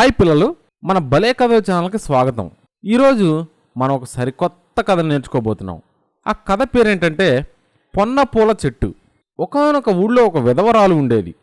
Hi పిల్లలు మన భలే కథ ఛానల్కి స్వాగతం. ఈరోజు మనం ఒక సరికొత్త కథ నేర్చుకోబోతున్నాం. ఆ కథ పేరేంటంటే పొన్న పూల చెట్టు. ఒకనొక ఊళ్ళో ఒక విధవరాలు ఉండేది.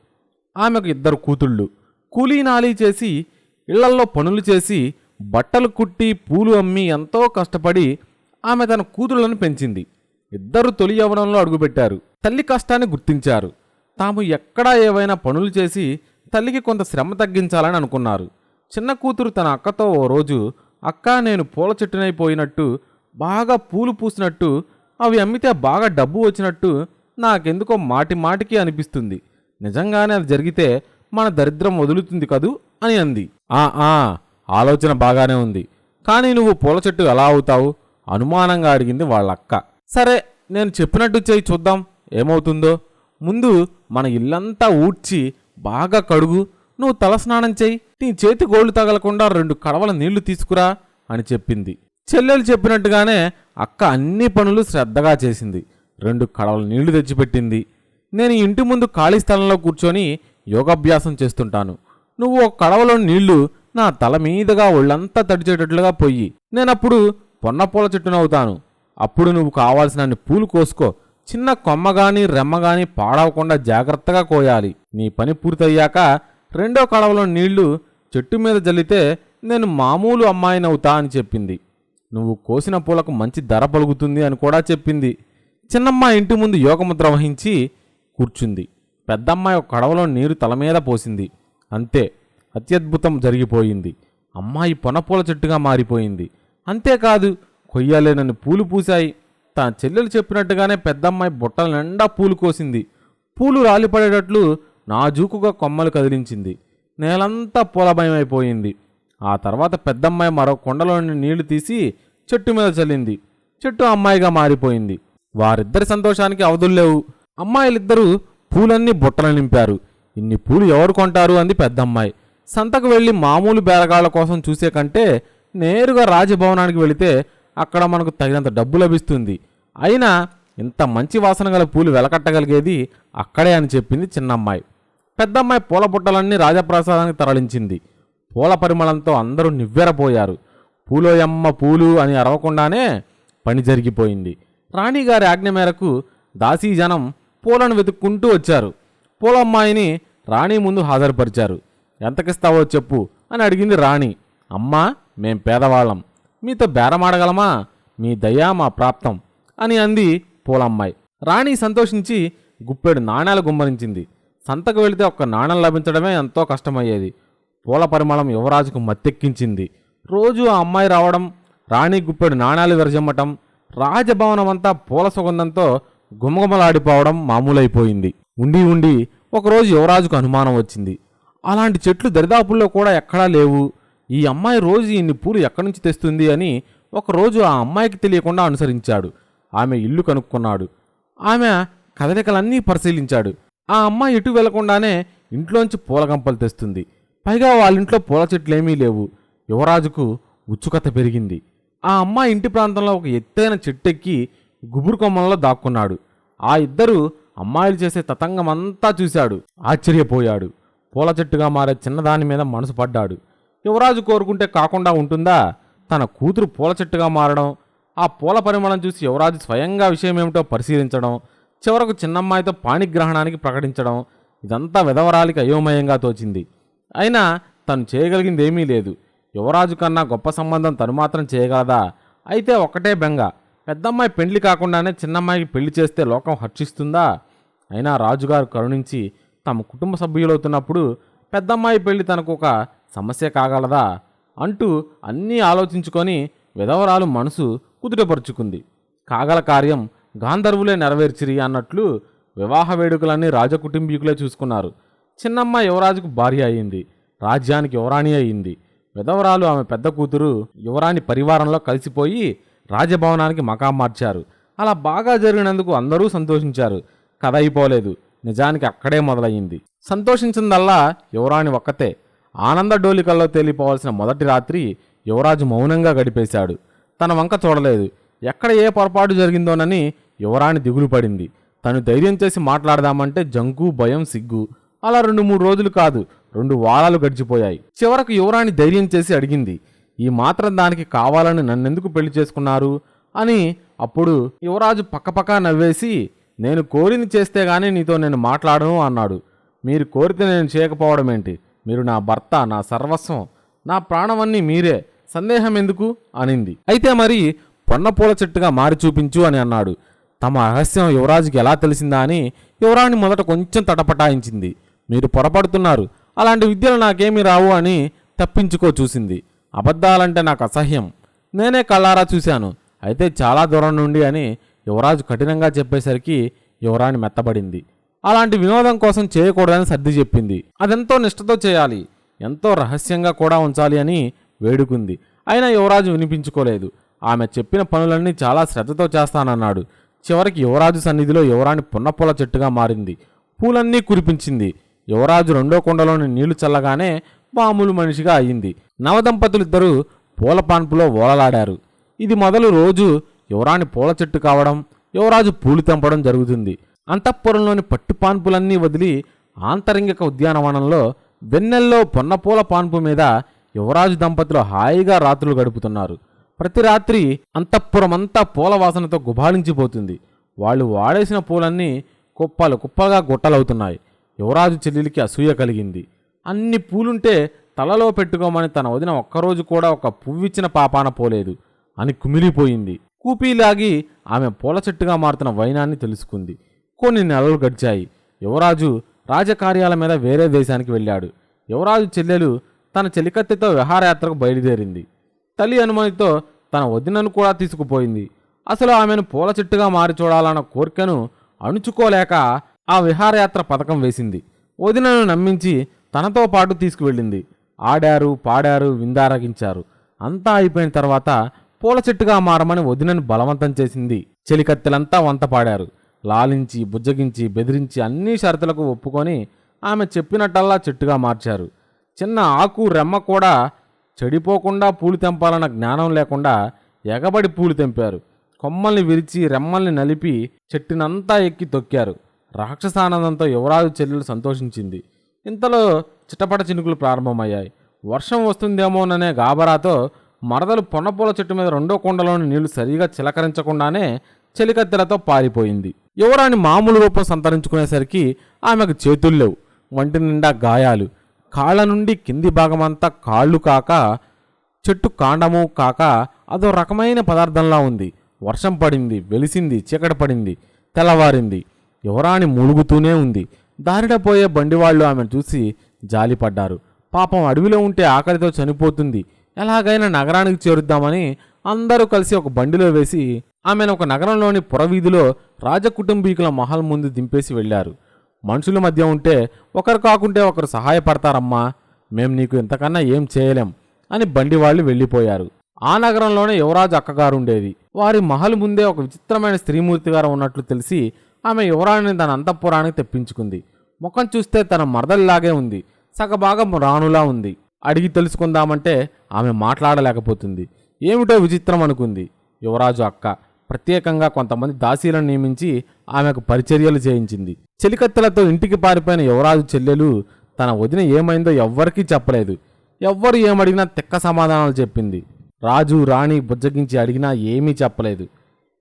ఆమెకు ఇద్దరు కూతుళ్ళు. కూలీ నాలీ చేసి ఇళ్ళల్లో పనులు చేసి బట్టలు కుట్టి పూలు అమ్మి ఎంతో కష్టపడి ఆమె తన కూతుళ్ళను పెంచింది. ఇద్దరు తొలి యవనంలో అడుగుపెట్టారు. తల్లి కష్టాన్ని గుర్తించారు. తాము ఎక్కడా ఏవైనా పనులు చేసి తల్లికి కొంత శ్రమ తగ్గించాలని అనుకున్నారు. చిన్న కూతురు తన అక్కతో ఓ రోజు అక్క నేను పూల చెట్టునైపోయినట్టు బాగా పూలు పూసినట్టు అవి అమ్మితే బాగా డబ్బు వచ్చినట్టు నాకెందుకో మాటి మాటికి అనిపిస్తుంది. నిజంగానే అది జరిగితే మన దరిద్రం వదులుతుంది కదూ? అని అంది. ఆ ఆ ఆలోచన బాగానే ఉంది. కానీ నువ్వు పూల చెట్టు ఎలా అవుతావు? అనుమానంగా అడిగింది వాళ్ళక్క. సరే నేను చెప్పినట్టు చేయి చూద్దాం. ఏమవుతుందో? ముందు మన ఇల్లంతా ఊడ్చి బాగా కడుగు. నువ్వు తలస్నానం చేయి నీ చేతి గోళ్ళు తగలకుండా రెండు కడవల నీళ్ళు తీసుకురా అని చెప్పింది. చెల్లెలు చెప్పినట్టుగానే అక్క అన్ని పనులు శ్రద్ధగా చేసింది. రెండు కడవల నీళ్ళు తెచ్చిపెట్టింది. నేను ఇంటి ముందు ఖాళీ స్థలంలో కూర్చొని యోగాభ్యాసం చేస్తుంటాను. నువ్వు ఒక కడవలో నీళ్ళు నా తల మీదుగా ఒళ్ళంతా తడిచేటట్లుగా పొయ్యి. నేనప్పుడు పొన్నపూల చెట్టునవుతాను అప్పుడు నువ్వు కావాల్సినన్ని పూలు కోసుకో. చిన్న కొమ్మగాని రెమ్మగాని పాడవకుండా జాగ్రత్తగా కోయాలి. నీ పని పూర్తయ్యాక రెండో కడవలో నీళ్ళు చెట్టు మీద జల్లితే నేను మామూలు అమ్మాయినవుతా అని చెప్పింది. నువ్వు కోసిన పూలకు మంచి ధర పలుకుతుంది అని కూడా చెప్పింది. చిన్నమ్మ ఇంటి ముందు యోగముద్ర వహించి కూర్చుంది. పెద్దమ్మాయి ఒక కడవలో నీరు తల మీద పోసింది. అంతే అత్యద్భుతం జరిగిపోయింది. అమ్మాయి పొనపూల చెట్టుగా మారిపోయింది. అంతేకాదు కొయ్యలేనని పూలు పూశాయి. తన చెల్లెలు చెప్పినట్టుగానే పెద్దమ్మాయి బుట్టల నిండా పూలు కోసింది. పూలు రాలిపడేటట్లు నాజూకుగా కొమ్మలు కదిలించింది. నేలంతా పూలభయమైపోయింది ఆ తర్వాత పెద్దమ్మాయి మరో కొండలోని నీళ్ళు తీసి చెట్టు మీద చల్లింది. చెట్టు అమ్మాయిగా మారిపోయింది. వారిద్దరి సంతోషానికి అవధుల్లేవు అమ్మాయిలిద్దరూ పూలన్నీ బుట్టలు నింపారు. ఇన్ని పూలు ఎవరు కొంటారు? అంది పెద్దమ్మాయి. సంతకు వెళ్ళి మామూలు బేరగాళ్ళ కోసం చూసే కంటే నేరుగా రాజభవనానికి వెళితే అక్కడ మనకు తగినంత డబ్బు లభిస్తుంది. అయినా ఇంత మంచి వాసన గల పూలు వెలకట్టగలిగేది అక్కడే అని చెప్పింది చిన్నమ్మాయి. పెద్దమ్మాయి పూల బుట్టలన్నీ రాజప్రసాదానికి తరలించింది. పూల పరిమళంతో అందరూ నివ్వెరపోయారు. పూలోయమ్మ పూలు అని అరవకుండానే పని జరిగిపోయింది. రాణిగారి ఆజ్ఞ మేరకు దాసీ జనం పూలను వెతుక్కుంటూ వచ్చారు. పూలమ్మాయిని రాణి ముందు హాజరుపరిచారు. ఎంతకిస్తావో చెప్పు అని అడిగింది రాణి. అమ్మా మేం పేదవాళ్ళం. మీతో బేరమాడగలమా? మీ దయా మా ప్రాప్తం అని అంది పూలమ్మాయి. రాణి సంతోషించి గుప్పెడు నాణేలు గుమ్మరించింది. సంతకు వెళితే ఒక్క నాణెం లభించడమే ఎంతో కష్టమయ్యేది. పూల పరిమళం యువరాజుకు మత్తెక్కించింది. రోజు ఆ అమ్మాయి రావడం రాణి గుప్పెడు నాణాలు విరజమ్మటం రాజభవనమంతా పూల సుగంధంతో గుమగుమలాడిపోవడం మామూలైపోయింది. ఉండి ఉండి ఒకరోజు యువరాజుకు అనుమానం వచ్చింది. అలాంటి చెట్లు దరిదాపుల్లో కూడా ఎక్కడా లేవు. ఈ అమ్మాయి రోజు ఇన్ని పూలు ఎక్కడి నుంచి తెస్తుంది అని ఒకరోజు ఆ అమ్మాయికి తెలియకుండా అనుసరించాడు. ఆమె ఇల్లు కనుక్కున్నాడు. ఆమె కదలికలన్నీ పరిశీలించాడు. ఆ అమ్మాయి ఎటు వెళ్ళకుండానే ఇంట్లోంచి పూలగంపలు తెస్తుంది. పైగా వాళ్ళ ఇంట్లో పూల చెట్లేమీ లేవు. యువరాజుకు ఉత్సుకత పెరిగింది. ఆ అమ్మాయి ఇంటి ప్రాంతంలో ఒక ఎత్తైన చెట్టెక్కి గుబురు కొమ్మల్లో దాక్కున్నాడు. ఆ ఇద్దరు అమ్మాయిలు చేసే తతంగమంతా చూశాడు. ఆశ్చర్యపోయాడు. పూల చెట్టుగా మారే చిన్నదాని మీద మనసు పడ్డాడు. యువరాజు కోరుకుంటే కాకుండా ఉంటుందా? తన కూతురు పూల చెట్టుగా మారడం ఆ పూల పరిమళం చూసి యువరాజు స్వయంగా విషయం ఏమిటో పరిశీలించడం చివరకు చిన్నమ్మాయితో పాణిగ్రహణానికి ప్రకటించడం ఇదంతా విధవరాలికి అయోమయంగా తోచింది. అయినా తను చేయగలిగింది ఏమీ లేదు. యువరాజు కన్నా గొప్ప సంబంధం తను మాత్రం చేయగలదా? అయితే ఒకటే బెంగ. పెద్దమ్మాయి పెళ్ళి కాకుండానే చిన్నమ్మాయికి పెళ్ళి చేస్తే లోకం హర్షిస్తుందా? అయినా రాజుగారు కరుణించి తమ కుటుంబ సభ్యులవుతున్నప్పుడు పెద్దమ్మాయి పెళ్ళి తనకు ఒక సమస్య కాగలదా? అంటూ అన్నీ ఆలోచించుకొని విధవరాలు మనసు కుదుటపరుచుకుంది. కాగల కార్యం గాంధర్వులే నెరవేర్చిరి అన్నట్లు వివాహ వేడుకలన్నీ రాజకుటుంబీకులే చూసుకున్నారు. చిన్నమ్మ యువరాజుకు భార్య అయింది. రాజ్యానికి యువరాణి అయింది. విధవరాలు ఆమె పెద్ద కూతురు యువరాణి పరివారంలో కలిసిపోయి రాజభవనానికి మకాం మార్చారు. అలా బాగా జరిగినందుకు అందరూ సంతోషించారు. కథ అయిపోలేదు. నిజానికి అక్కడే మొదలయ్యింది. సంతోషించిందల్లా యువరాణి ఒక్కతే. ఆనంద డోలికల్లో తేలిపోవాల్సిన మొదటి రాత్రి యువరాజు మౌనంగా గడిపేశాడు. తన వంక చూడలేదు. ఎక్కడ ఏ పొరపాటు జరిగిందోనని యువరాణి దిగులు పడింది. తను ధైర్యం చేసి మాట్లాడదామంటే జంకు భయం సిగ్గు. అలా రెండు మూడు రోజులు కాదు రెండు వారాలు గడిచిపోయాయి. చివరకు యువరాణి ధైర్యం చేసి అడిగింది ఈ మాత్రం దానికి కావాలని నన్నెందుకు పెళ్ళి చేసుకున్నారు? అని అప్పుడు యువరాజు పక్కపక్క నవ్వేసి నేను కోరిని చేస్తే గానీ నీతో నేను మాట్లాడను అన్నాడు. మీరు కోరితే నేను చేయకపోవడం ఏంటి? మీరు నా భర్త నా సర్వస్వం నా ప్రాణమన్నీ మీరే సందేహం ఎందుకు? అనింది. అయితే మరి కొన్నపూల చెట్టుగా మారి చూపించు అని అన్నాడు. తమ రహస్యం యువరాజుకి ఎలా తెలిసిందా అని యువరాణి మొదట కొంచెం తటపటాయించింది. మీరు పొరపడుతున్నారు. అలాంటి విద్యలు నాకేమీ రావు అని తప్పించుకో చూసింది. అబద్ధాలంటే నాకు అసహ్యం. నేనే కళ్ళారా చూశాను. అయితే చాలా దూరం నుండి అని యువరాజు కఠినంగా చెప్పేసరికి యువరాణి మెత్తబడింది. అలాంటి వినోదం కోసం చేయకూడదని సర్ది చెప్పింది. అదెంతో నిష్టతో చేయాలి. ఎంతో రహస్యంగా కూడా ఉంచాలి అని వేడుకుంది. అయినా యువరాజు వినిపించుకోలేదు. ఆమె చెప్పిన పనులన్నీ చాలా శ్రద్ధతో చేస్తానన్నాడు. చివరికి యువరాజు సన్నిధిలో యువరాణి పున్నపూల చెట్టుగా మారింది. పూలన్నీ కురిపించింది. యువరాజు రెండో కుండలోని నీళ్ళు చల్లగానే మామూలు మనిషిగా అయింది. నవదంపతులిద్దరూ పూల పాన్పులో ఓలలాడారు. ఇది మొదలు రోజు యువరాణి పూల చెట్టు కావడం యువరాజు పూలు తెంపడం జరుగుతుంది. అంతఃపురంలోని పట్టు పాన్పులన్నీ వదిలి ఆంతరంగిక ఉద్యానవనంలో వెన్నెల్లో పొన్నపూల పాన్పు మీద యువరాజు దంపతులు హాయిగా రాత్రులు గడుపుతున్నారు. ప్రతి రాత్రి అంతఃపురమంతా పూల వాసనతో గుబాళించిపోతుంది. వాళ్ళు వాడేసిన పూలన్నీ కుప్పలు కుప్పలుగా గుట్టలవుతున్నాయి. యువరాజు చెల్లెలికి అసూయ కలిగింది. అన్ని పూలుంటే తలలో పెట్టుకోమని తన వదిన ఒక్కరోజు కూడా ఒక పువ్విచ్చిన పాపాన పోలేదు అని కుమిలిపోయింది. కూపీలాగి ఆమె పూల చెట్టుగా మారుతున్న వైనాన్ని తెలుసుకుంది. కొన్ని నెలలు గడిచాయి. యువరాజు రాజకార్యాల మీద వేరే దేశానికి వెళ్ళాడు. యువరాజు చెల్లెలు తన చెలికత్తెతో విహారయాత్రకు బయలుదేరింది. తల్లి అనుమతితో తన వదినను కూడా తీసుకుపోయింది. అసలు ఆమెను పూల చెట్టుగా మారి చూడాలన్న కోరికను అణుచుకోలేక ఆ విహారయాత్ర పథకం వేసింది. వదినను నమ్మించి తనతో పాటు తీసుకువెళ్ళింది. ఆడారు పాడారు విందారగించారు. అంతా అయిపోయిన తర్వాత పూల చెట్టుగా మారమని వదినను బలవంతం చేసింది. చెలికత్తెలంతా వంత పాడారు. లాలించి బుజ్జగించి బెదిరించి అన్ని షరతులకు ఒప్పుకొని ఆమె చెప్పినట్టల్లా చెట్టుగా మార్చారు. చిన్న ఆకు రెమ్మ కూడా చెడిపోకుండా పూలు తెంపాలన్న జ్ఞానం లేకుండా ఎగబడి పూలు తెంపారు. కొమ్మల్ని విరిచి రెమ్మల్ని నలిపి చెట్టునంతా ఎక్కి తొక్కారు. రాక్షసానందంతో యువరాజు చెల్లెలు సంతోషించింది. ఇంతలో చిటపట చినుకులు ప్రారంభమయ్యాయి. వర్షం వస్తుందేమోననే గాబరాతో మరదలు పొన్నపూల చెట్టు మీద రెండో కొండలోని నీళ్ళు సరిగా చిలకరించకుండానే చెలికత్తెలతో పారిపోయింది. యువరాణి మామూలు రూపం సంతరించుకునేసరికి ఆమెకు చేతులు లేవు. వంటి నిండా గాయాలు. కాళ్ళ నుండి కింది భాగమంతా కాళ్ళు కాక చెట్టు కాండము కాక అదో రకమైన పదార్థంలా ఉంది. వర్షం పడింది వెలిసింది చీకటి పడింది తెల్లవారింది. యువరాణి మూలుగుతూనే ఉంది. దారిన పోయే బండివాళ్ళు ఆమెను చూసి జాలిపడ్డారు. పాపం అడవిలో ఉంటే ఆకలితో చనిపోతుంది. ఎలాగైనా నగరానికి చేరుద్దామని అందరూ కలిసి ఒక బండిలో వేసి ఆమెను ఒక నగరంలోని పురవీధిలో రాజకుటుంబీకుల మహల్ ముందు దింపేసి వెళ్ళారు. మనుషుల మధ్య ఉంటే ఒకరు కాకుంటే ఒకరు సహాయపడతారమ్మా. మేం నీకు ఇంతకన్నా ఏం చేయలేం అని బండి వాళ్ళు వెళ్ళిపోయారు. ఆ నగరంలోనే యువరాజు అక్కగారు ఉండేది. వారి మహల్ ముందే ఒక విచిత్రమైన స్త్రీమూర్తి గారు ఉన్నట్లు తెలిసి ఆమె యువరాణిని తన అంతఃపురానికి తెప్పించుకుంది. ముఖం చూస్తే తన మరదల్లాగే ఉంది. సగభాగం రాణులా ఉంది. అడిగి తెలుసుకుందామంటే ఆమె మాట్లాడలేకపోతుంది. ఏమిటో విచిత్రం అనుకుంది యువరాజు అక్క. ప్రత్యేకంగా కొంతమంది దాసీలను నియమించి ఆమెకు పరిచర్యలు చేయించింది. చెలికత్తెలతో ఇంటికి పారిపోయిన యువరాజు చెల్లెలు తన వదిన ఏమైందో ఎవ్వరికీ చెప్పలేదు. ఎవ్వరు ఏమడిగినా తిక్క సమాధానాలు చెప్పింది. రాజు రాణి బుజ్జగించి అడిగినా ఏమీ చెప్పలేదు.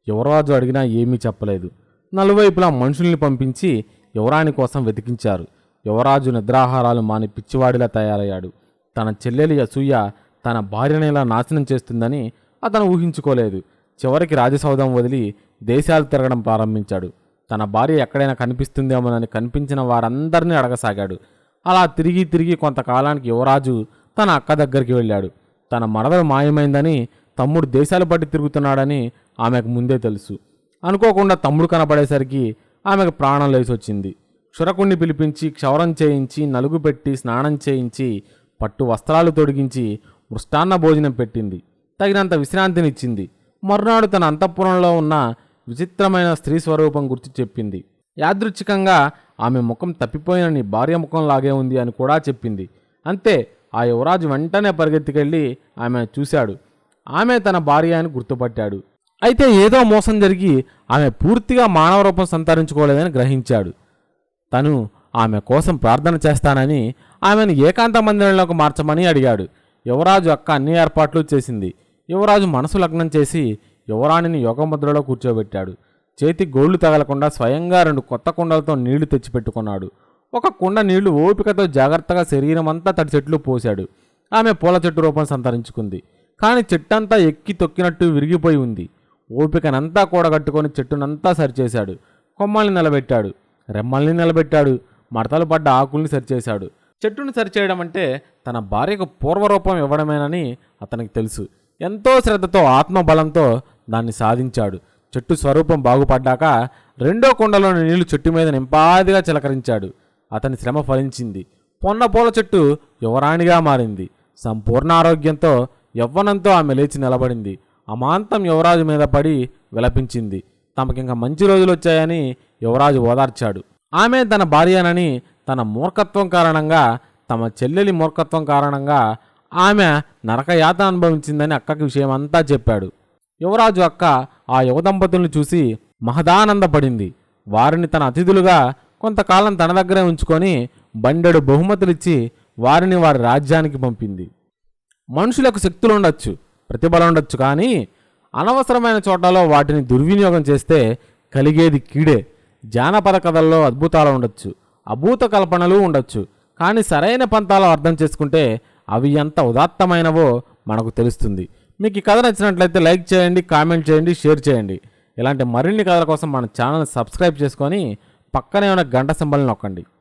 యువరాజు అడిగినా ఏమీ చెప్పలేదు. నలువైపులా మనుషుల్ని పంపించి యువరాణి కోసం వెతికించారు. యువరాజు నిద్రాహారాలు మాని పిచ్చివాడిలా తయారయ్యాడు. తన చెల్లెలి అసూయ తన భార్యని ఇలా నాశనం చేస్తుందని అతను ఊహించుకోలేదు. చివరికి రాజసౌధం వదిలి దేశాలు తిరగడం ప్రారంభించాడు. తన భార్య ఎక్కడైనా కనిపిస్తుందేమోనని కనిపించిన వారందరినీ అడగసాగాడు. అలా తిరిగి తిరిగి కొంతకాలానికి యువరాజు తన అక్క దగ్గరికి వెళ్ళాడు. తన మడదలు మాయమైందని తమ్ముడు దేశాలు పట్టి తిరుగుతున్నాడని ఆమెకు ముందే తెలుసు. అనుకోకుండా తమ్ముడు కనపడేసరికి ఆమెకు ప్రాణం లేచొచ్చింది. క్షురకుణ్ణి పిలిపించి క్షౌరం చేయించి నలుగు పెట్టి స్నానం చేయించి పట్టు వస్త్రాలు తొడిగించి మృష్టాన్న భోజనం పెట్టింది. తగినంత విశ్రాంతినిచ్చింది. మరునాడు తన అంతఃపురంలో ఉన్న విచిత్రమైన స్త్రీ స్వరూపం గుర్తు చెప్పింది. యాదృచ్ఛికంగా ఆమె ముఖం తప్పిపోయిన నీ భార్య ముఖం లాగే ఉంది అని కూడా చెప్పింది. అంతే ఆ యువరాజు వెంటనే పరిగెత్తికెళ్ళి ఆమె చూశాడు. ఆమె తన భార్య అని గుర్తుపట్టాడు. అయితే ఏదో మోసం జరిగి ఆమె పూర్తిగా మానవ రూపం సంతరించుకోలేదని గ్రహించాడు. తను ఆమె కోసం ప్రార్థన చేస్తానని ఆమెను ఏకాంత మందిరంలోకి మార్చమని అడిగాడు. యువరాజు అక్క అన్ని ఏర్పాట్లు చేసింది. యువరాజు మనసు లగ్నం చేసి యువరాణిని యోగముద్రలో కూర్చోబెట్టాడు. చేతి గోళ్ళు తగలకుండా స్వయంగా రెండు కొత్త కుండలతో నీళ్ళు తెచ్చిపెట్టుకున్నాడు. ఒక కుండ నీళ్ళు ఓపికతో జాగ్రత్తగా శరీరమంతా తడి చెట్లు పోశాడు. ఆమె పూల చెట్టు రూపం సంతరించుకుంది. కానీ చెట్టంతా ఎక్కి తొక్కినట్టు విరిగిపోయి ఉంది. ఓపికనంతా కూడగట్టుకొని చెట్టునంతా సరిచేశాడు. కొమ్మల్ని నిలబెట్టాడు. రెమ్మల్ని నిలబెట్టాడు. మడతలు పడ్డ ఆకుల్ని సరిచేశాడు. చెట్టును సరిచేయడం అంటే తన భార్యకు పూర్వరూపం ఇవ్వడమేనని అతనికి తెలుసు. ఎంతో శ్రద్ధతో ఆత్మబలంతో దాన్ని సాధించాడు. చెట్టు స్వరూపం బాగుపడ్డాక రెండో కుండలోని నీళ్ళు చెట్టు మీద నింపాదిగా చిలకరించాడు. అతని శ్రమ ఫలించింది. పొన్న పూల చెట్టు యువరాణిగా మారింది. సంపూర్ణ ఆరోగ్యంతో యవ్వనంతో ఆమె లేచి నిలబడింది. అమాంతం యువరాజు మీద పడి విలపించింది. తమకింక మంచి రోజులు వచ్చాయని యువరాజు ఓదార్చాడు. ఆమె తన భార్యనని తన మూర్ఖత్వం కారణంగా తమ చెల్లెలి మూర్ఖత్వం కారణంగా ఆమె నరకయాత అనుభవించిందని అక్కకి విషయమంతా చెప్పాడు. యువరాజు అక్క ఆ యువ దంపతుల్ని చూసి మహదానందపడింది. వారిని తన అతిథులుగా కొంతకాలం తన దగ్గరే ఉంచుకొని బండెడు బహుమతులిచ్చి వారిని వారి రాజ్యానికి పంపింది. మనుషులకు శక్తులు ఉండొచ్చు ప్రతిబలం ఉండొచ్చు కానీ అనవసరమైన చోటలో వాటిని దుర్వినియోగం చేస్తే కలిగేది కీడే. జానపద కథల్లో అద్భుతాలు ఉండొచ్చు అభూత కల్పనలు ఉండొచ్చు కానీ సరైన పంతాలు అర్థం చేసుకుంటే అవి ఎంత ఉదాత్తమైనవో మనకు తెలుస్తుంది. మీకు ఈ కథ నచ్చినట్లయితే లైక్ చేయండి కామెంట్ చేయండి షేర్ చేయండి. ఇలాంటి మరిన్ని కథల కోసం మన ఛానల్ సబ్స్క్రైబ్ చేసుకొని పక్కనే ఉన్న గంట సింబల్ని నొక్కండి.